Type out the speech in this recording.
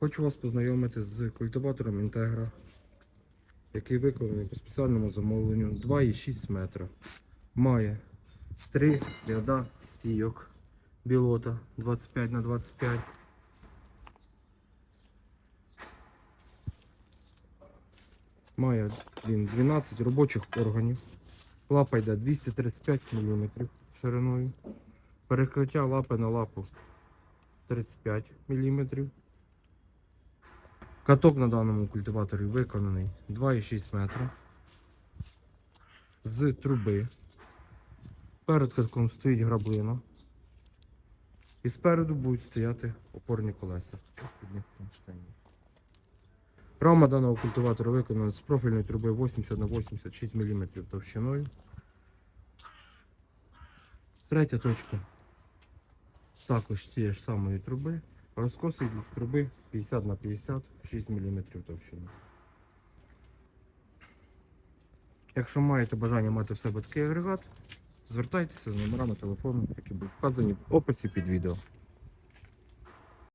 Хочу вас познайомити з культиватором Integra, який виконаний по спеціальному замовленню 2,6 метра. Має три ряда стійок білота 25 на 25. Має він 12 робочих органів. Лапа йде 235 мм шириною. Перекриття лапи на лапу 35 мм. Каток на даному культиваторі виконаний 2,6 метра. З труби. Перед катком стоїть граблина. І спереду будуть стояти опорні колеса. Ось під них. Рама даного культиватора виконана з профільної труби 80 на 86 мм товщиною. Третя точка також з тієї ж самої труби. Розкоси йдуть з труби 50 на 50, 6 мм товщиною. Якщо маєте бажання мати в себе такий агрегат, звертайтеся з номерами телефону, які будуть вказані в описі під відео.